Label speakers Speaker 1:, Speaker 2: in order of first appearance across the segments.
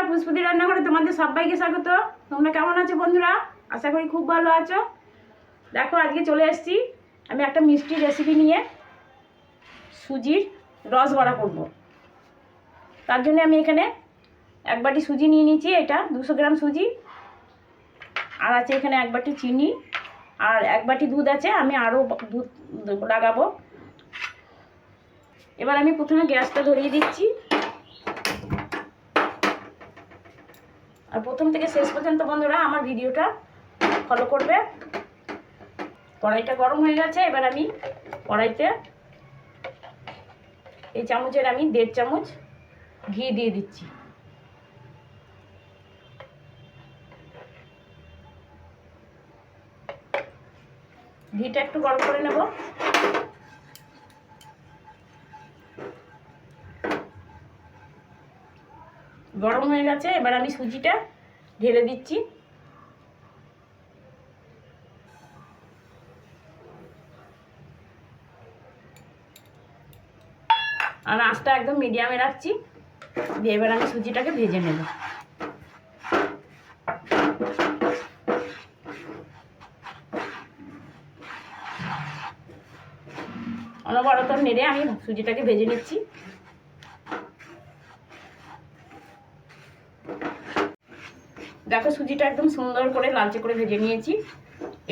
Speaker 1: বন্ধুরা, পুষ্পতি রান্নাঘরে তোমাদের সবাইকে স্বাগত। তোমরা কেমন আছো বন্ধুরা? আশা করি খুব ভালো আছো। দেখো, আজকে চলে এসেছি আমি একটা মিষ্টি রেসিপি নিয়ে সুজির রস বড়া করব। তার জন্য আমি এখানে এক বাটি সুজি নিয়ে নিয়েছি, এটা দুশো গ্রাম সুজি। আর আছে এখানে এক বাটি চিনি, আর এক বাটি দুধ আছে, আমি আরও দুধ লাগাবো। এবার আমি প্রথমে গ্যাসটা ধরিয়ে দিচ্ছি। আর প্রথম থেকে শেষ পর্যন্ত বন্ধুরা আমার ভিডিওটা ফলো করবে। কড়াইটা গরম হয়ে গেছে, এবার আমি কড়াইতে এই চামচের আমি দেড় চামচ ঘি দিয়ে দিচ্ছি। ঘিটা একটু গরম করে নেব। গরম হয়ে গেছে, এবার আমি সুজিটা ঢেলে দিচ্ছি। আর আঁচটা একদম মিডিয়ামে রাখছি, দিয়ে এবার আমি সুজিটাকে ভেজে নেব। অনবরত নেড়ে আমি সুজিটাকে ভেজে নিচ্ছি। দেখো সুজিটা একদম সুন্দর করে লালচে করে ভেজে নিয়েছি।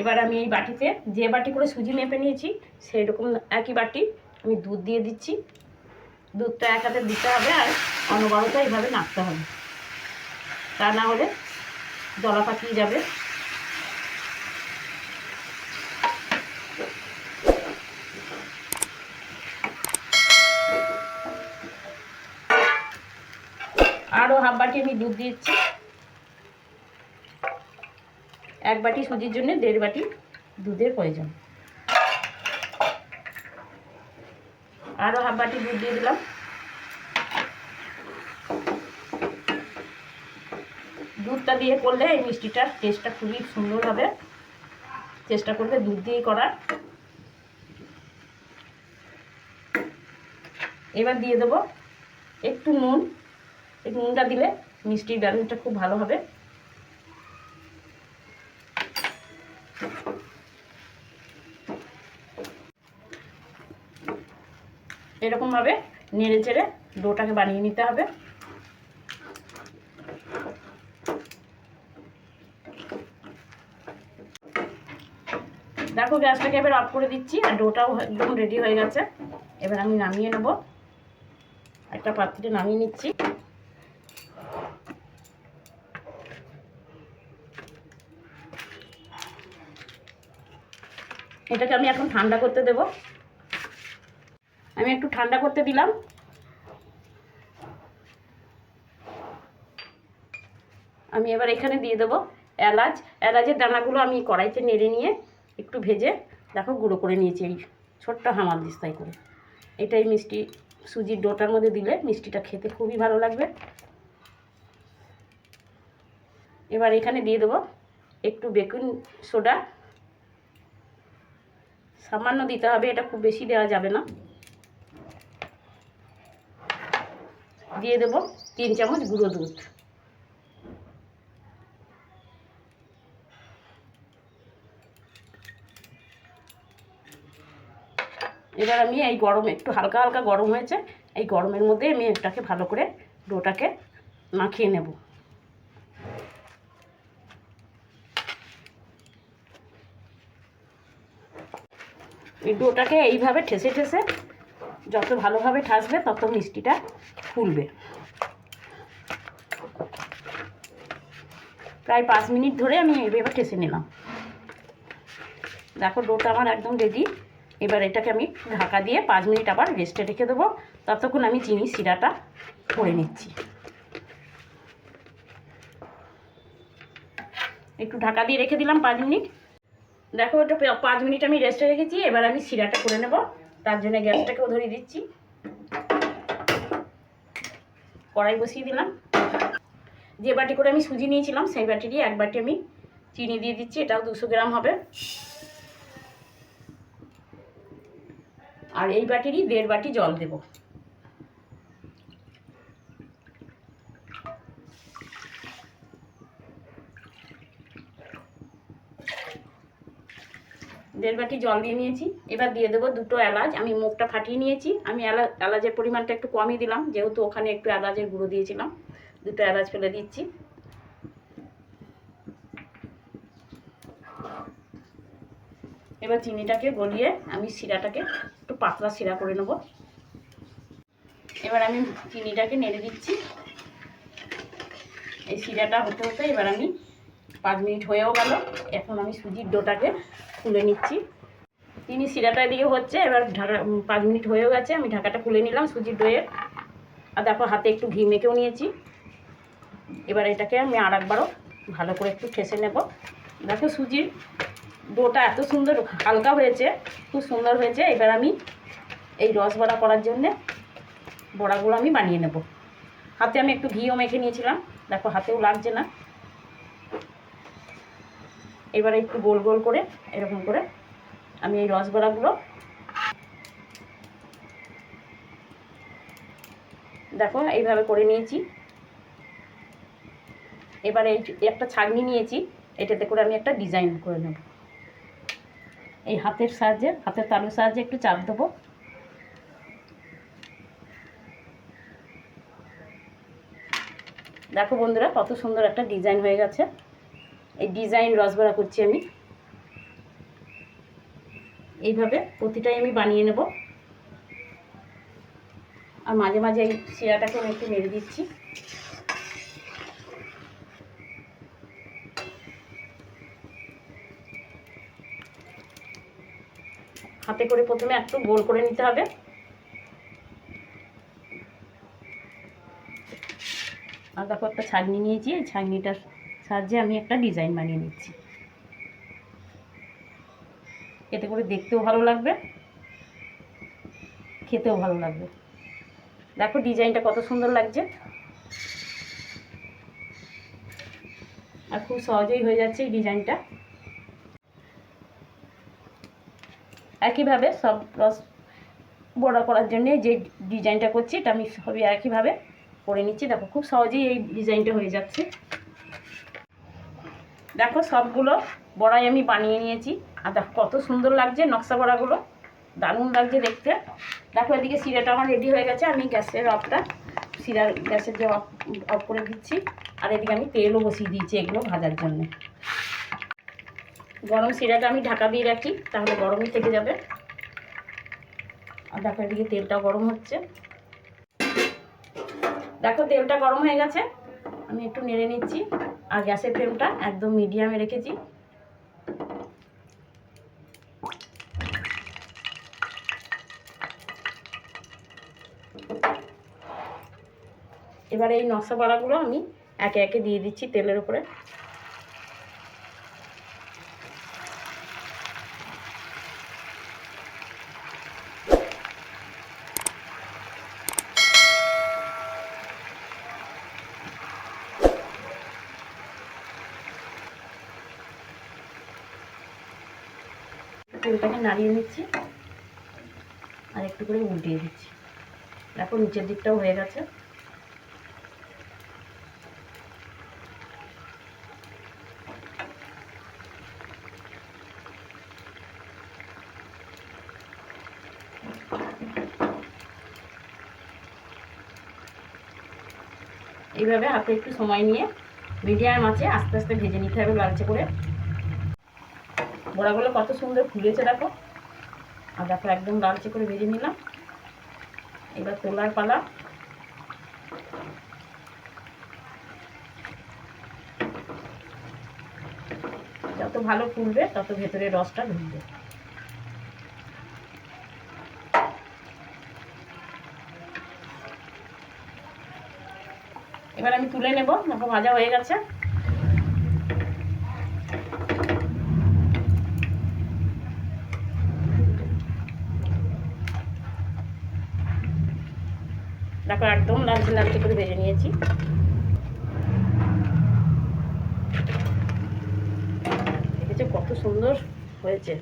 Speaker 1: এবার আমি এই বাটিতে যে বাটি করে সুজি মেপে নিয়েছি সেই রকম একই বাটি আমি দুধ দিয়ে দিচ্ছি। দুধটা এক হাতে দিতে হবে আর অনবরত এইভাবে নাড়তে হবে। তা না হলে দলা পাকিয়ে যাবে। আরও হাফ বাটি আমি দুধ দিচ্ছি। এক বাটি সুজির জন্য দেড় বাটি দুধের প্রয়োজন। আরও হাফ বাটি দুধ দিয়ে দিলাম। দুধটা দিয়ে করলে এই মিষ্টিটার টেস্টটা খুবই সুন্দর হবে। চেষ্টা করবে দুধ দিয়ে করার। এবার দিয়ে দেবো একটু নুন। এই নুনটা দিলে মিষ্টির ব্যালেন্সটা খুব ভালো হবে। এরকমভাবে নেড়ে চেড়ে ডোটাকে বানিয়ে নিতে হবে। দেখো, গ্যাসটাকে এবার অফ করে দিচ্ছি আর ডোটাও একদম রেডি হয়ে গেছে। এবার আমি নামিয়ে নেব। একটা পাত্রে নামিয়ে নিচ্ছি। এটাকে আমি এখন ঠান্ডা করতে দেব। আমি একটু ঠান্ডা করতে দিলাম। আমি এবার এখানে দিয়ে দেবো এলাচ। এলাচের দানাগুলো আমি কড়াইতে নেড়ে নিয়ে একটু ভেজে দেখো গুঁড়ো করে নিয়েছি, এই ছোট্ট হামাল দিস্তায় করে। এটাই মিষ্টি সুজির ডোটার মধ্যে দিলে মিষ্টিটা খেতে খুবই ভালো লাগবে। এবার এখানে দিয়ে দেবো একটু বেকিং সোডা। সামান্য দিতে হবে, এটা খুব বেশি দেওয়া যাবে না। দিয়ে দেব তিন চামচ গুঁড়ো দুধ। এবার আমি এই গরম, একটু হালকা হালকা গরম হয়েছে, এই গরমের মধ্যে আমি এটাকে ভালো করে ডোটাকে মাখিয়ে নেব। এই ডোটাকে এইভাবে ঠেসে ঠেসে যত ভালোভাবে ঠাসবে, তত মিষ্টিটা ফুলবে। প্রায় পাঁচ মিনিট ধরে আমি এইভাবে ঠেসে নিলাম। দেখো, ডোটা আমার একদম রেডি এবার এটাকে আমি ঢাকা দিয়ে পাঁচ মিনিট আবার রেস্টে রেখে দেবো। ততক্ষণ আমি চিনি শিরাটা করে নিচ্ছি। একটু ঢাকা দিয়ে রেখে দিলাম পাঁচ মিনিট। দেখো এটা পাঁচ মিনিট আমি রেস্টে রেখেছি। এবার আমি শিরাটা করে নেব। তার জন্য গ্যাসটাকেও ধরিয়ে দিচ্ছি। কড়াই বসিয়ে দিলাম। যে বাটি করে আমি সুজি নিয়েছিলাম, সেই বাটি বাটিরই এক বাটি আমি চিনি দিয়ে দিচ্ছি, এটাও দুশো গ্রাম হবে। আর এই বাটিরই দেড় বাটি জল দেব। দেড় বাটি জল দিয়ে নিয়েছি। এবার দিয়ে দেবো দুটো এলাচ। আমি মুখটা ফাটিয়ে নিয়েছি। আমি এলা, এলাচের পরিমাণটা একটু কমই দিলাম, যেহেতু ওখানে একটু এলাচের গুঁড়ো দিয়েছিলাম। দুটো এলাচ ফেলে দিচ্ছি। এবার চিনিটাকে গলিয়ে আমি শিরাটাকে একটু পাতলা শিরা করে নেব। এবার আমি চিনিটাকে নেড়ে দিচ্ছি। এই শিরাটা হতে হতে এবার আমি পাঁচ মিনিট হয়েও গেল। এখন আমি সুজির ডোটাকে তুলে নিচ্ছি। চিনি শিরাটা এদিকে হচ্ছে, এবার ঢাকা পাঁচ মিনিট হয়েও গেছে, আমি ঢাকাটা খুলে নিলাম সুজির ডোয়ের আর দেখো, হাতে একটু ঘি মেখেও নিয়েছি। এবার এটাকে আমি আর একবারও ভালো করে একটু ঠেসে নেব। দেখো, সুজির ডোটা এত সুন্দর, হালকা হয়েছে, খুব সুন্দর হয়েছে। এবার আমি এই রস বড়া করার জন্যে বড়াগুলো আমি বানিয়ে নেব। হাতে আমি একটু ঘিও মেখে নিয়েছিলাম। দেখো, হাতেও লাগছে না। এবারে একটু গোল গোল করে এরকম করে আমি এই রসবড়াগুলো দেখো, এইভাবে করে নিয়েছি। এবারে এই একটা ছাগনি নিয়েছি, এটাতে করে আমি একটা ডিজাইন করে নেব। এই হাতের সাহায্যে, হাতের তালুর সাহায্যে একটু চাপ দেবো। দেখো বন্ধুরা, কত সুন্দর একটা ডিজাইন হয়ে গেছে। এই ডিজাইন রসবড়া করছি আমি। এইভাবে প্রতিটাই আমি বানিয়ে নেব। আর মাঝে মাঝে এই শিরাটাকে আমি একটু মেরে দিচ্ছি। হাতে করে প্রথমে একটু গোল করে নিতে হবে। আর দেখো একটা ছাগনি নিয়েছি, এই ছাগনিটার সাহায্যে আমি একটা ডিজাইন বানিয়ে নিচ্ছি। এতে করে দেখতেও ভালো লাগবে, খেতেও ভালো লাগবে। দেখো ডিজাইনটা কত সুন্দর লাগছে। আর খুব সহজেই হয়ে যাচ্ছে এই ডিজাইনটা। একইভাবে সব রস বড়া করার জন্য যে ডিজাইনটা করছি, এটা আমি সবই একইভাবে করে নিচ্ছি। দেখো খুব সহজেই এই ডিজাইনটা হয়ে যাচ্ছে। দেখো সবগুলো বড়াই আমি বানিয়ে নিয়েছি। আর দেখো কত সুন্দর লাগছে নকশা বড়াগুলো। দারুণ লাগছে দেখতে। দেখো এদিকে সিরাটা আমার রেডি হয়ে গেছে। আমি গ্যাসের অফটা সিরার গ্যাসের যে অফ অফ করে দিচ্ছি। আর এদিকে আমি তেলও বসিয়ে দিয়েছি এগুলো ভাজার জন্য। গরম সিরাটা আমি ঢাকা দিয়ে রাখি, তাহলে গরমই থেকে যাবে। আর দেখো এদিকে তেলটা গরম হচ্ছে। দেখো তেলটা গরম হয়ে গেছে। আমি একটু নেড়ে নিচ্ছি। আর গ্যাসের ফ্লেমটা একদম মিডিয়ামে রেখেছি। এবার এই নকশা বড়াগুলো আমি একে একে দিয়ে দিচ্ছি তেলের উপরে। তেলটাকে নাড়িয়ে নিচ্ছি আর একটু করে উল্টিয়ে দিচ্ছি। দেখো, নিচের দিকটাও হয়ে গেছে। এইভাবে হাতে একটু সময় নিয়ে মিডিয়াম আছে আস্তে আস্তে ভেজে নিতে হবে লালচে করে। বড়াগুলো কত সুন্দর ফুলেছে দেখো। আর দেখো একদম লালচে করে ভেজে নিলাম। এবার তোলার পালা। যত ভালো ফুলবে, তত ভেতরে রসটা ঢুকবে। এবার আমি তুলে নেব, দেখো ভাজা হয়ে গেছে। দেখো একদম লালচে লালচে করে ভেজে নিয়েছি। দেখেছ কত সুন্দর হয়েছে।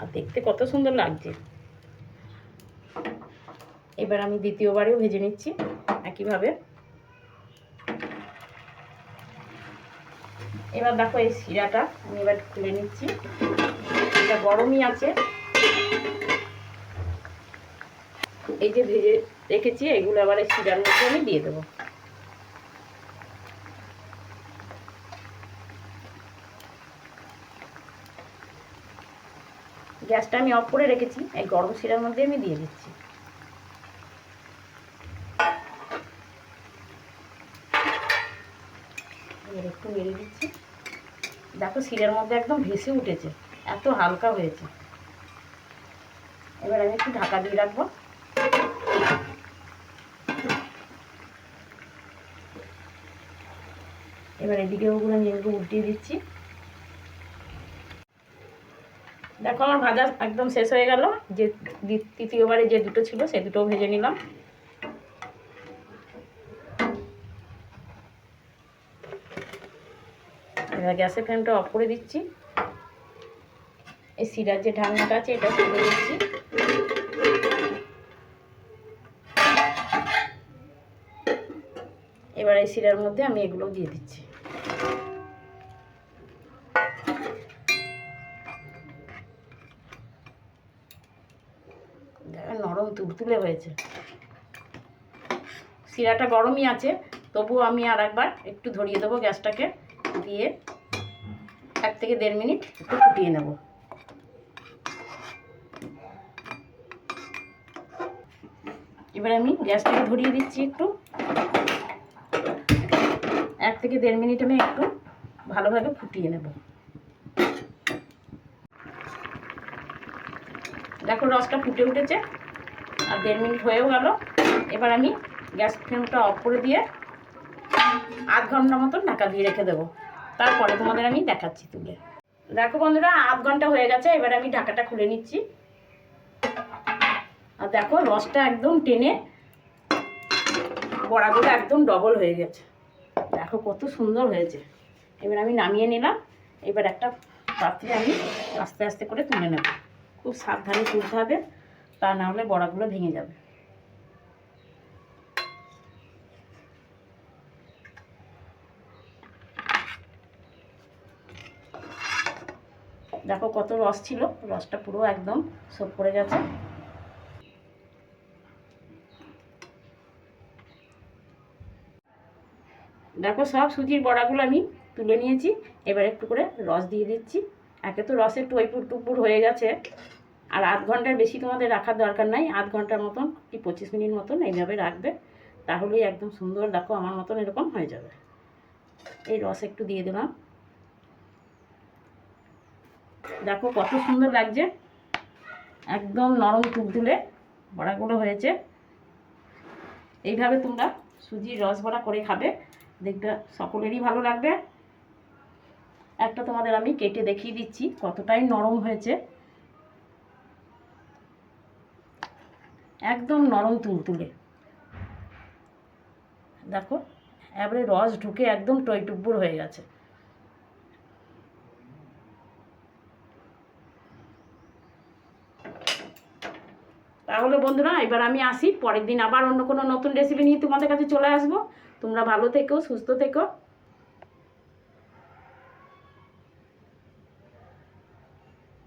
Speaker 1: আর দেখতে কত সুন্দর লাগছে। এবার আমি দ্বিতীয়বারেও ভেজে নিচ্ছি একইভাবে। এবার দেখো এই শিরাটা আমি এবার খুলে নিচ্ছি। এটা গরমই আছে। এই যে ভেজে রেখেছি, এগুলো আবার এই শিরার মধ্যে আমি দিয়ে দেবো। গ্যাসটা আমি অফ করে রেখেছি, এই গরম শিরার মধ্যে আমি দিয়ে দিচ্ছি। একটু মেরে দিচ্ছি। দেখো শিরের মধ্যে একদম ভেসে উঠেছে, এত হালকা হয়েছে। এবার আমি একটু ঢাকা দিয়ে রাখব। এবার এদিকে ওগুলো নিয়ে একটু উল্টিয়ে দিচ্ছি। দেখো আমার ভাজা একদম শেষ হয়ে গেল। যে তৃতীয়বারে যে দুটো ছিল সে দুটো ভেজে নিলাম। এবার গ্যাসের ফ্লেমটা অফ করে দিচ্ছি। এই সিরার যে ঢাকনাটা আছে এটা খুলে দিচ্ছি এবার এই সিরার মধ্যে আমি এগুলো দিয়ে দিচ্ছি। তুলতুলে হয়েছে। শিরাটা গরমই আছে, তবুও আমি আর একবার একটু ধরিয়ে দেবো গ্যাসটাকে, দিয়ে এক থেকে দেড় মিনিট একটু ফুটিয়ে নেব। এবার আমি গ্যাসটাকে ধরিয়ে দিচ্ছি একটু। এক থেকে দেড় মিনিট আমি একটু ভালোভাবে ফুটিয়ে নেব। দেখো রসটা ফুটে উঠেছে। আর দেড় মিনিট হয়েও গেল। এবার আমি গ্যাস ফ্লেমটা অফ করে দিয়ে আধ ঘণ্টা মতন ঢাকা দিয়ে রেখে দেবো। তারপরে তোমাদের আমি দেখাচ্ছি তুলে। দেখো বন্ধুরা, আধ ঘণ্টা হয়ে গেছে, এবার আমি ঢাকাটা খুলে নিচ্ছি। আর দেখো, রসটা একদম টেনে বড়াগুলো একদম ডবল হয়ে গেছে। দেখো কত সুন্দর হয়েছে। এবার আমি নামিয়ে নিলাম। এবার একটা পাত্রে আমি আস্তে আস্তে করে তুলে নেব। খুব সাবধানে তুলতে হবে। তা না হলে বড়াগুলো ভেঙে যাবে। দেখো কত রস ছিল, রসটা পুরো একদম সব পড়ে গেছে। দেখো সব সুজির বড়াগুলো আমি তুলে নিয়েছি, এবার একটু করে রস দিয়ে দিচ্ছি। একে তো রসের টুইপুর টুপুর হয়ে গেছে। আর আধ ঘণ্টার বেশি তোমাদের রাখার দরকার নাই, আধ ঘণ্টার মতন কি পঁচিশ মিনিট মতন এইভাবে রাখবে, তাহলেই একদম সুন্দর দেখো আমার মতন এরকম হয়ে যাবে। এই রস একটু দিয়ে দিলাম। দেখো কত সুন্দর লাগছে, একদম নরম তুলতুলে বড়াগুলো হয়েছে। এইভাবে তোমরা সুজির রস বড়া করে খাবে, দেখবে সকলেরই ভালো লাগবে। একটা তোমাদের আমি কেটে দেখিয়ে দিচ্ছি কতটাই নরম হয়েছে। একদম নরম তুলতুলে। দেখো, এবারে রস ঢুকে একদম টইটুব্বুর হয়ে গেছে। তাহলে বন্ধুরা, এবার আমি আসি, পরের দিন আবার অন্য কোনো নতুন রেসিপি নিয়ে তোমাদের কাছে চলে আসব। তোমরা ভালো থেকো, সুস্থ থেকো।